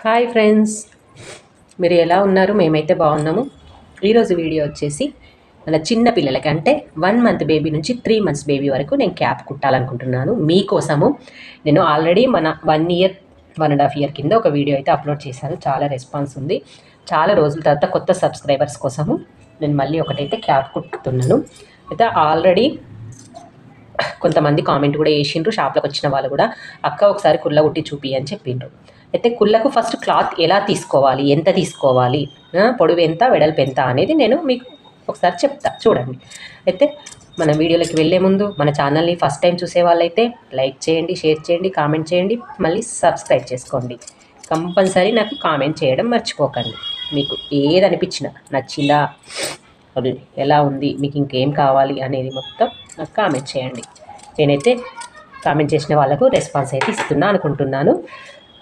Hi friends. మీరు ఎలా ఉన్నారు? మేమైతే బాగున్నాము. ఈరోజు వీడియో వచ్చేసి మన చిన్న పిల్లలకి అంటే వన్ మంత్ బేబీ నుంచి త్రీ మంత్స్ బేబీ వరకు నేను క్యాప్ కుట్టాలనుకుంటున్నాను. మీకోసము నేను ఆల్రెడీ మన one year one and half year కింద ఒక వీడియో అయితే అప్లోడ్ చేశాను. చాలా రెస్పాన్స్ ఉంది. చాలా రోజుల తర్వాత కొత్త సబ్స్క్రైబర్స్ కోసము నేను మళ్ళీ ఒకటైతే క్యాప్ కుట్టుతున్నాను. అయితే ఆల్రెడీ కొంతమంది కామెంట్ కూడా వేసిండ్రు. షాప్లోకి వచ్చిన వాళ్ళు కూడా అక్క ఒకసారి కుల్ల కుట్టి చూపి అని చెప్పిండ్రు. అయితే కుళ్ళకు ఫస్ట్ క్లాత్ ఎలా తీసుకోవాలి? ఎంత తీసుకోవాలి? పొడవు ఎంత వెడల్పు ఎంత అనేది నేను మీకు ఒకసారి చెప్తా. చూడండి. అయితే మన వీడియోలోకి వెళ్ళే ముందు మన ఛానల్ని ఫస్ట్ టైం చూసే వాళ్ళైతే లైక్ చేయండి షేర్ చేయండి కామెంట్ చేయండి మళ్ళీ సబ్స్క్రైబ్ చేసుకోండి. కంపల్సరీ నాకు కామెంట్ చేయడం మర్చిపోకండి. మీకు ఏది అనిపించినా నచ్చిందా అది ఎలా ఉంది మీకు ఇంకేం కావాలి అనేది మొత్తం నాకు కామెంట్ చేయండి. నేనైతే కామెంట్ చేసిన వాళ్ళకు రెస్పాన్స్ అయితే ఇస్తున్నా అనుకుంటున్నాను.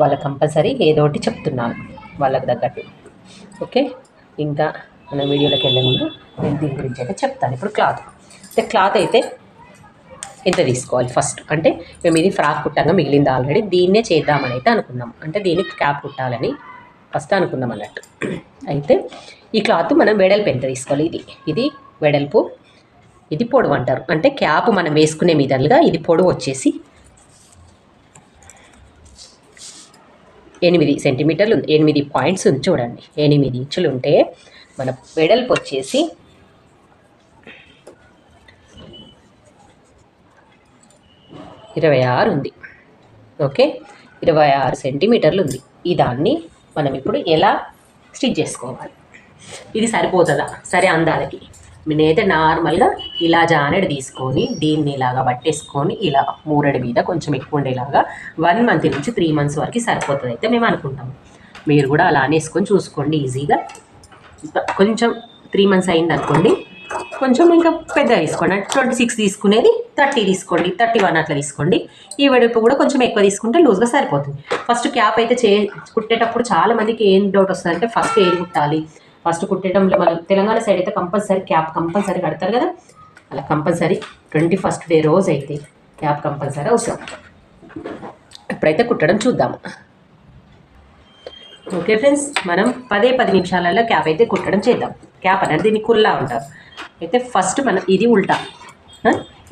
వాళ్ళకి కంపల్సరీ ఏదో ఒకటి చెప్తున్నాను వాళ్ళకి తగ్గట్టు. ఓకే? ఇంకా మన వీడియోలోకి వెళ్ళే ముందు నేను దీని గురించి అయితే చెప్తాను. ఇప్పుడు క్లాత్. అంటే క్లాత్ అయితే ఎంత తీసుకోవాలి ఫస్ట్? అంటే మేము ఇది ఫ్రాక్ కుట్టంగా మిగిలింది ఆల్రెడీ దీన్నే చేద్దామని అయితే అనుకున్నాం. అంటే దీనికి క్యాప్ కుట్టాలని ఫస్ట్ అనుకున్నాం అన్నట్టు. అయితే ఈ క్లాత్ మనం వెడల్పు ఎంత తీసుకోవాలి? ఇది ఇది వెడల్పు ఇది పొడవు అంటారు. అంటే క్యాప్ మనం వేసుకునే మీదలుగా ఇది పొడవు వచ్చేసి ఎనిమిది సెంటీమీటర్లు ఉంది. ఎనిమిది పాయింట్స్ ఉంది చూడండి. ఎనిమిది ఇంచులు ఉంటే మన వెడల్పు వచ్చేసి ఇరవై ఆరు ఉంది. ఓకే? ఇరవై ఆరు సెంటీమీటర్లు ఉంది. ఈ దాన్ని మనం ఇప్పుడు ఎలా స్టిచ్ చేసుకోవాలి? ఇది సరిపోతుందా? సరే అందాలకి. నేనైతే నార్మల్గా ఇలా జానెడ్ తీసుకొని దీన్ని ఇలాగా పట్టేసుకొని ఇలా మూరడి మీద కొంచెం ఎక్కువ ఉండేలాగా వన్ మంత్ నుంచి త్రీ మంత్స్ వరకు సరిపోతుంది అయితే మేము అనుకుంటాము మీరు కూడా అలా అనేసుకొని చూసుకోండి ఈజీగా. కొంచెం త్రీ మంత్స్ అయింది అనుకోండి కొంచెం ఇంకా పెద్ద తీసుకోండి. అంటే ట్వంటీ సిక్స్ తీసుకునేది థర్టీ తీసుకోండి థర్టీ వన్ అట్లా తీసుకోండి. ఈ వెడల్పు కూడా కొంచెం ఎక్కువ తీసుకుంటే లూజ్గా సరిపోతుంది. ఫస్ట్ క్యాప్ అయితే చే కుట్టేటప్పుడు చాలా మందికి ఏం డౌట్ వస్తుంది అంటే ఫస్ట్ ఏది కుట్టాలి? ఫస్ట్ కుట్టడంలో మన తెలంగాణ సైడ్ అయితే కంపల్సరీ క్యాప్ కంపల్సరీ కడతారు కదా. అలా కంపల్సరీ ట్వంటీ ఫస్ట్ డే రోజు అయితే క్యాప్ కంపల్సరీ అవసరం. ఇప్పుడైతే కుట్టడం చూద్దాము. ఓకే ఫ్రెండ్స్ మనం పదే పది నిమిషాలలో క్యాప్ అయితే కుట్టడం చేద్దాం. క్యాప్ అనేది దీన్ని కుల్లా ఉంటారు అయితే ఫస్ట్ మనం ఇది ఉల్టా.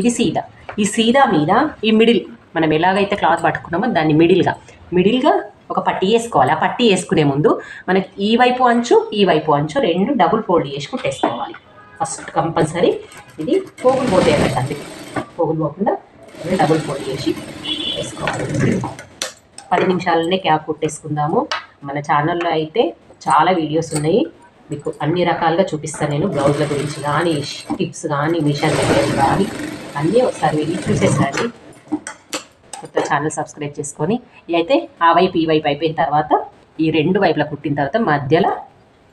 ఇది సీదా. ఈ సీదా మీద ఈ మిడిల్ మనం ఎలాగైతే క్లాత్ పట్టుకున్నామో దాన్ని మిడిల్గా మిడిల్గా ఒక పట్టీ వేసుకోవాలి. ఆ పట్టీ వేసుకునే ముందు మనకి ఈ వైపు అంచు ఈ వైపు అంచు రెండు డబుల్ ఫోల్డ్ చేసి కుట్టేసుకోవాలి. ఫస్ట్ కంపల్సరీ ఇది పోగులు పోతే పెట్టండి పోగులు పోకుండా డబుల్ ఫోల్డ్ చేసి వేసుకోవాలి పది నిమిషాలనే క్యాప్ కుట్టేసుకుందాము. మన ఛానల్లో అయితే చాలా వీడియోస్ ఉన్నాయి. మీకు అన్ని రకాలుగా చూపిస్తాను నేను బ్లౌజ్ల గురించి కానీ టిప్స్ కానీ మిషన్ దగ్గర కానీ అన్నీ ఒకసారి వెళ్ళి చూసేసండి. ఛానల్ సబ్స్క్రైబ్ చేసుకొని అయితే ఆ వైపు ఈ వైపు అయిపోయిన తర్వాత ఈ రెండు వైపులా కుట్టిన తర్వాత మధ్యలో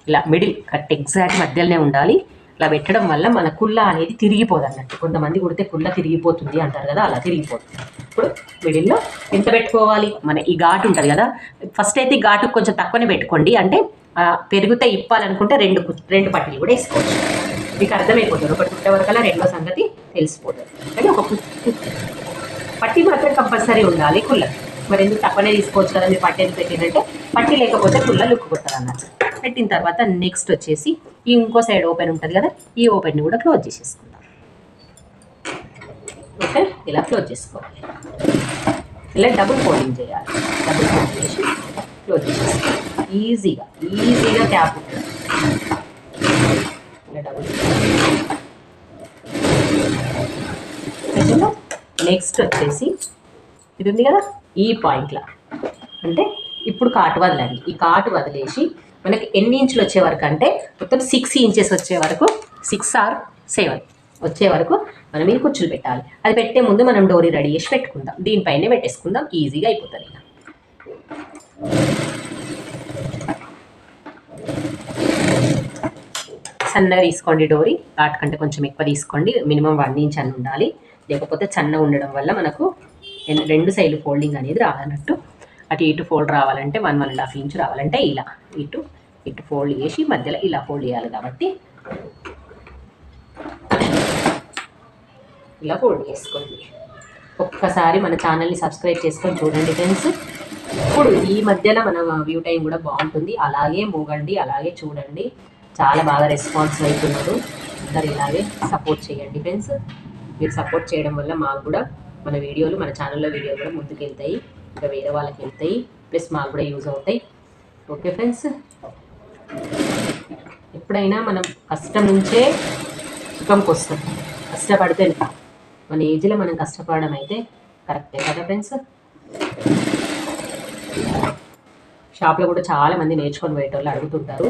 ఇలా మిడిల్ కట్ ఎగ్జాక్ట్ మధ్యలోనే ఉండాలి. ఇలా పెట్టడం వల్ల మన కుల్ల అనేది తిరిగిపోదు అన్నట్టు. కొంతమంది కుడితే కుల్ల తిరిగిపోతుంది అంటారు కదా అలా తిరిగిపోతుంది. ఇప్పుడు మిడిల్లో ఎంత పెట్టుకోవాలి? మన ఈ ఘాటు ఉంటుంది కదా ఫస్ట్ అయితే ఈ ఘాటు కొంచెం తక్కువనే పెట్టుకోండి. అంటే పెరుగుతే ఇప్పాలనుకుంటే రెండు కు- రెండు పట్టీలు కూడా వేసుకోవచ్చు. మీకు అర్థమైపోతుంది. ఒకటి కుట్టే వరకల్లా రెండో సంగతి తెలిసిపోతుంది. కానీ ఒక పట్టి మాత్రం కంపల్సరీ ఉండాలి కుల్ల మరి ఎందుకు తప్పనే తీసుకోవచ్చు కదా మీరు పట్టి ఎందుకు పెట్టిందంటే పట్టి లేకపోతే కుల్ల లుక్ కొట్టదు అన్నట్టు. పెట్టిన తర్వాత నెక్స్ట్ వచ్చేసి ఇంకో సైడ్ ఓపెన్ ఉంటుంది కదా ఈ ఓపెన్ని కూడా క్లోజ్ చేసేసుకుందాం. ఓకే? ఇలా క్లోజ్ చేసుకోవాలి. ఇలా డబుల్ ఫోల్డింగ్ చేయాలి. డబుల్ ఫోల్డింగ్ చేసి క్లోజ్ చేసేసుకోవాలి. ఈజీగా ఈజీగా క్యాప్ ఉంటుంది. ఇలా డబుల్ నెక్స్ట్ వచ్చేసి ఇది ఉంది కదా? ఈ పాయింట్లో అంటే ఇప్పుడు కాటు వదలండి. ఈ కాటు వదిలేసి మనకి ఎన్ని ఇంచులు వచ్చే వరకు అంటే మొత్తం సిక్స్ ఇంచెస్ వచ్చే వరకు సిక్స్ ఆర్ సెవెన్ వచ్చే వరకు మనం ఇది కుచ్చులు పెట్టాలి. అది పెట్టే ముందు మనం డోరీ రెడీ చేసి పెట్టుకుందాం. దీనిపైనే పెట్టేసుకుందాం. ఈజీగా అయిపోతుంది ఇక. సన్నగా తీసుకోండి డోరీ వాటికంటే కొంచెం ఎక్కువ తీసుకోండి. మినిమం వన్ ఇంచ్ అని ఉండాలి. లేకపోతే సన్న ఉండడం వల్ల మనకు రెండు సైడ్లు ఫోల్డింగ్ అనేది రావాలన్నట్టు అటు ఇటు ఫోల్డ్ రావాలంటే one one and half inch రావాలంటే ఇలా. ఇటు ఇటు ఫోల్డ్ చేసి మధ్యలో ఇలా ఫోల్డ్ చేయాలి కాబట్టి. ఇలా ఫోల్డ్ చేసుకోండి. ఒక్కసారి మన ఛానల్ని సబ్స్క్రైబ్ చేసుకొని చూడండి ఫ్రెండ్స్. ఇప్పుడు ఈ మధ్యలో మన వ్యూ టైం కూడా బాగుంటుంది. అలాగే మూగండి అలాగే చూడండి. చాలా బాగా రెస్పాన్స్ అవుతున్నారు. అందరు ఇలాగే సపోర్ట్ చేయండి ఫ్రెండ్స్. మీరు సపోర్ట్ చేయడం వల్ల మాకు కూడా మన వీడియోలు మన ఛానల్లో వీడియోలు కూడా ముందుకు వెళ్తాయి ఇంకా వేరే వాళ్ళకి వెళ్తాయి. ప్లస్ మాకు కూడా యూజ్ అవుతాయి. ఓకే ఫ్రెండ్స్ ఎప్పుడైనా మనం కష్టం నుంచే సుఖంకి వస్తాం. కష్టపడితే మన ఏజ్లో మనం కష్టపడడం అయితే కరెక్టే కదా ఫ్రెండ్స్ షాప్లో కూడా చాలామంది నేర్చుకొని పోయేటోళ్ళు అడుగుతుంటారు.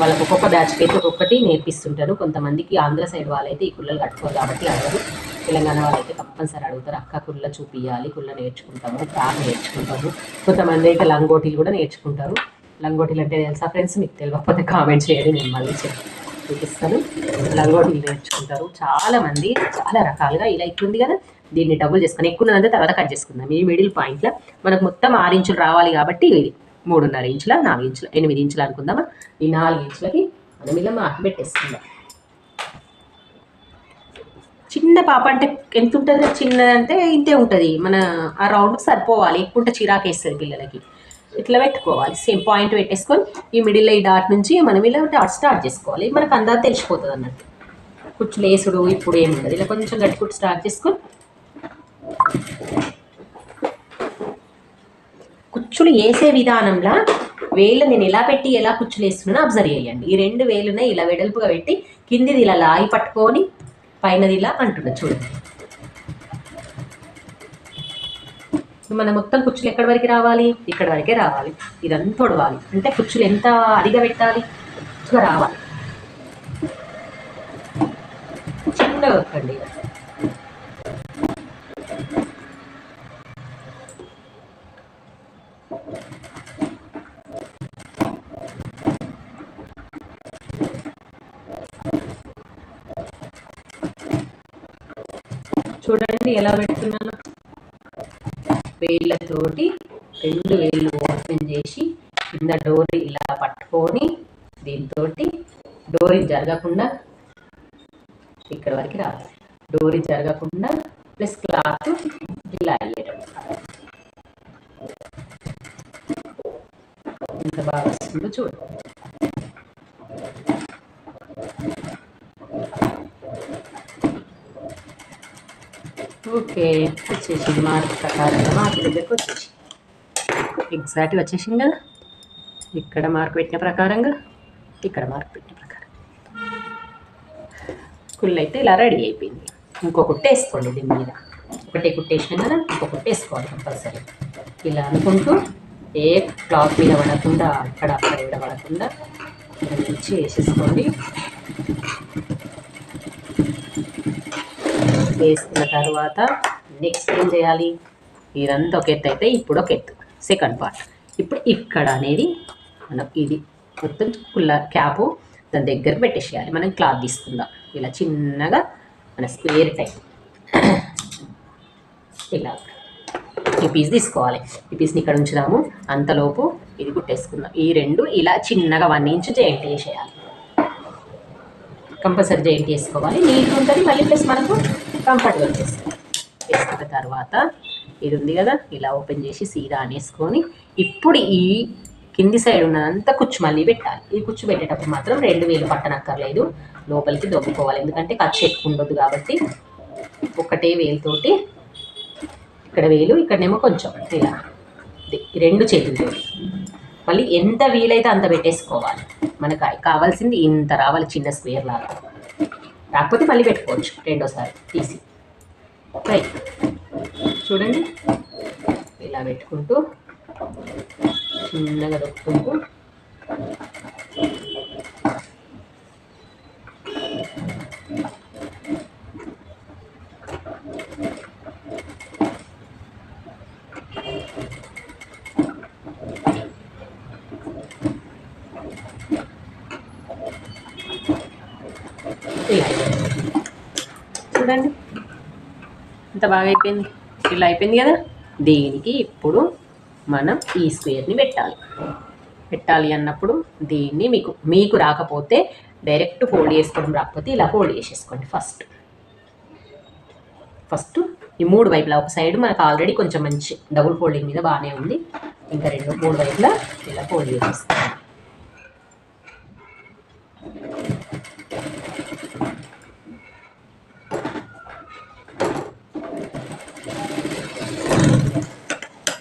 వాళ్ళకి ఒక్కొక్క బ్యాచ్కి అయితే ఒక్కొక్కటి నేర్పిస్తుంటారు. కొంతమందికి ఆంధ్ర సైడ్ వాళ్ళైతే ఈ కుళ్ళలు కట్టుకోరు కాబట్టి అడగరు. తెలంగాణ వాళ్ళైతే కంపల్సరీ అడుగుతారు. అక్క కుళ్ళ చూపియాలి కుళ్ళ నేర్చుకుంటాము ఫ్రాక్ నేర్చుకుంటాము. కొంతమంది అయితే లంగోటీలు కూడా నేర్చుకుంటారు. లంగోటీలు అంటే తెలుసా ఫ్రెండ్స్? మీకు తెలియకపోతే కామెంట్ చేయండి నేను మళ్ళీ చూపిస్తాను. లంగోటీలు నేర్చుకుంటారు. చాలామంది చాలా రకాలుగా ఇలా ఇట్లుంది కదా. దీన్ని డబుల్ చేసుకుని ఎక్కువ తర్వాత కట్ చేసుకుందాం. ఈ మిడిల్ పాయింట్లో మనకు మొత్తం ఆరు ఇంచులు రావాలి కాబట్టి ఇది మూడున్నర ఇంచుల నాలుగు ఇంచుల ఎనిమిది ఇంచులు అనుకుందామా? ఈ నాలుగు ఇంచులకి మనం ఇలా మార్క్ పెట్టేసుకుందాం. చిన్న పాప అంటే ఎంత ఉంటుంది? చిన్నదంటే ఇంతే ఉంటుంది. మన ఆ రౌండ్ సరిపోవాలి. ఎక్కువంటే చిరాకు వేస్తుంది పిల్లలకి. ఇట్లా పెట్టుకోవాలి. సేమ్ పాయింట్ పెట్టేసుకొని ఈ మిడిల్ ఈ డాట్ నుంచి మనం ఇలా డాట్ స్టార్ట్ చేసుకోవాలి. మనకు అందా తెలిసిపోతుంది అన్నట్టు. కుచ్చులు వేసుడు ఇప్పుడు ఏమి ఉండదు ఇలా కొంచెం గట్టుకుట్టు స్టార్ట్ చేసుకొని కుచ్చులు వేసే విధానంలో వేళ్ళు నేను ఎలా పెట్టి ఎలా కుచ్చులు వేస్తున్నానో అబ్జర్వ్ చేయండి. ఈ రెండు వేలునే ఇలా వెడల్పుగా పెట్టి కిందిది ఇలా లాగి పట్టుకొని పైనది ఇలా అంటున్నా చూడండి మన మొత్తం కుచ్చులు ఎక్కడి వరకు రావాలి? ఇక్కడ వరకే రావాలి. ఇదంతా తొడవాలి. అంటే కుచ్చులు ఎంత అడిగా పెట్టాలి? రావాలి. చిన్నగా వక్కండి చూడండి ఎలా పెడుతున్నాను? వేళ్ళతోటి రెండు వేళ్ళు ఓపెన్ చేసి కింద డోర్ ఇలా పట్టుకొని దీంతో డోరీ జరగకుండా ఇక్కడ వరకు రావాలి. డోరీ జరగకుండా ప్లస్ క్లాత్ ఇలా అయ్యేటం ఎంత బాగా వస్తుందో చూడండి ఓకే. వచ్చేసింది మార్క్ ప్రకారంగా మార్క్ దగ్గరకు వచ్చేసి ఎగ్జాక్ట్గా వచ్చేసింది కదా? ఇక్కడ మార్క్ పెట్టిన ప్రకారంగా ఇక్కడ మార్క్ పెట్టిన ప్రకారం కుళ్ళు అయితే ఇలా రెడీ అయిపోయింది. ఇంకో కుట్టేసుకోండి దీని మీద. ఒకటే కుట్టేసినాం కదా ఇంకో కుట్టేసుకోవాలి కంపల్సరీ ఇలా అనుకుంటూ ఏ క్లాత్ మీద పడకుండా అక్కడ అక్కడ ఇక్కడ పడకుండా ఇచ్చి వేసేసుకోండి వేసుకున్న తర్వాత నెక్స్ట్ ఏం చేయాలి? ఇదంతా ఒక ఎత్తు అయితే ఇప్పుడు ఒక ఎత్తు. సెకండ్ పార్ట్ ఇప్పుడు ఇక్కడ అనేది మనం ఇది మొత్తం కుల్ల క్యాపు దాని దగ్గర పెట్టేసేయాలి. మనం క్లాత్ తీసుకుందాం. ఇలా చిన్నగా మన స్క్వేర్ టైప్ ఇలా. ఈ పీస్ తీసుకోవాలి. ఈ పీస్ని ఇక్కడ ఉంచుదాము అంతలోపు ఇది కుట్టేసుకుందాం. ఈ రెండు ఇలా చిన్నగా వన్ ఇంచ్ జాయింట్ చేసేయాలి. కంపల్సరీ జాయింట్ చేసుకోవాలి. నీట్ ఉంటుంది. మళ్ళీ ప్లస్ మనకు కంఫర్ట్గా వచ్చేస్తుంది. వేసుకున్న తర్వాత ఇది ఉంది కదా ఇలా ఓపెన్ చేసి సీదా అనేసుకొని ఇప్పుడు ఈ కింది సైడ్ ఉన్నదంతా కుచ్చు మళ్ళీ పెట్టాలి. ఈ కుచ్చు పెట్టేటప్పుడు మాత్రం రెండు వేలు పట్టనక్కర్లేదు. లోపలికి దొబ్బుకోవాలి. ఎందుకంటే ఖర్చు ఎక్కువ ఉండదు కాబట్టి ఒకటే వేలుతోటి ఇక్కడ వేలు ఇక్కడనేమో కొంచెం ఇలా రెండు చేతులతో మళ్ళీ ఎంత వీలైతే అంత పెట్టేసుకోవాలి. మనకు కావాల్సింది ఇంత రావాలి చిన్న స్క్వేర్ లాగా. రాకపోతే మళ్ళీ పెట్టుకోవచ్చు. రెండోసారి తీసి. రైట్ చూడండి. ఇలా పెట్టుకుంటూ చిన్నగా దొక్కుంటూ ఇలా. చూడండి. ఇంత బాగా అయిపోయింది. ఇలా అయిపోయింది కదా? దీనికి ఇప్పుడు మనం ఈ స్క్వేర్ని పెట్టాలి. పెట్టాలి అన్నప్పుడు దీన్ని మీకు మీకు రాకపోతే డైరెక్ట్ ఫోల్డ్ చేసుకోవడం రాకపోతే ఇలా ఫోల్డ్ చేసేసుకోండి ఫస్ట్ ఫస్ట్ ఈ మూడు వైపులా ఒక సైడ్ మనకు ఆల్రెడీ కొంచెం మంచి డబుల్ ఫోల్డింగ్ మీద బాగానే ఉంది. ఇంకా రెండు మూడు వైపులా ఇలా ఫోల్డ్ చేసేస్తాం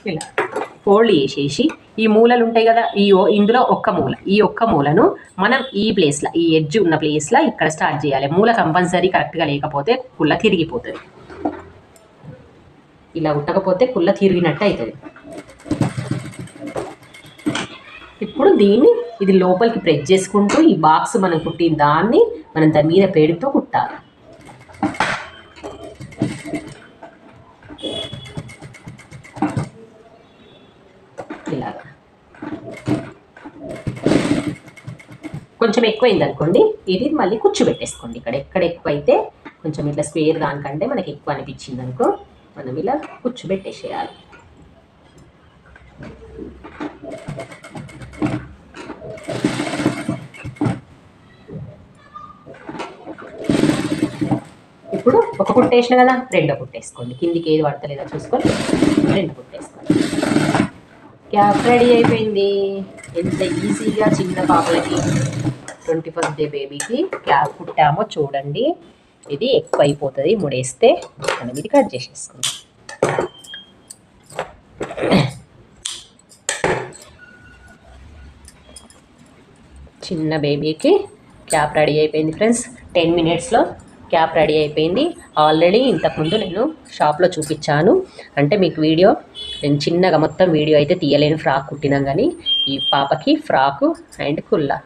ఇలా ఫోల్డ్ చేసేసి ఈ మూలలు ఉంటాయి కదా ఈ ఓ- ఇందులో ఒక్క మూల. ఈ ఒక్క మూలను మనం ఈ ప్లేస్లో ఈ ఎడ్జ్ ఉన్న ప్లేస్లో ఇక్కడ స్టార్ట్ చేయాలి. మూల కంపల్సరీ కరెక్ట్గా లేకపోతే కుల్ల తిరిగిపోతుంది. ఇలా ఉట్టకపోతే కుల్ల తిరిగినట్టు అవుతుంది ఇప్పుడు దీన్ని ఇది లోపలికి ప్రెస్ చేసుకుంటూ ఈ బాక్స్ మనం కుట్టిన దాన్ని మనం దాని మీద పేడుతో కుట్టాలి. ఇలాగా కొంచెం ఎక్కువైంది అనుకోండి ఇది మళ్ళీ కూర్చోబెట్టేసుకోండి. ఇక్కడ ఎక్కడ ఎక్కువ అయితే కొంచెం ఇట్లా స్క్వేర్ దానికంటే మనకి ఎక్కువ అనిపించింది అనుకో మనం ఇలా కూర్చోబెట్టేసేయాలి. ఇప్పుడు ఒక పుట్టేసిన కదా రెండో కుట్టేసుకోండి. కిందికి ఏది పడతలేదో చూసుకొని రెండు పుట్టేసుకోండి క్యాప్ రెడీ అయిపోయింది. ఎంత ఈజీగా చిన్న పాపలకి ట్వంటీ ఫస్ట్ డే బేబీకి క్యాబ్ కుట్టామో చూడండి. ఇది ఎక్కువ అయిపోతుంది ముడేస్తే మనం ఇది కట్ చేసేసుకుందాం. చిన్న బేబీకి క్యాప్ రెడీ అయిపోయింది ఫ్రెండ్స్. టెన్ మినిట్స్లో క్యాప్ రెడీ అయిపోయింది. ఆల్రెడీ ఇంతకుముందు నేను షాప్లో చూపించాను. అంటే మీకు వీడియో నేను చిన్నగా మొత్తం వీడియో అయితే తీయలేను ఫ్రాక్ కుట్టినాం కానీ ఈ పాపకి ఫ్రాకు అండ్ కుల్లా.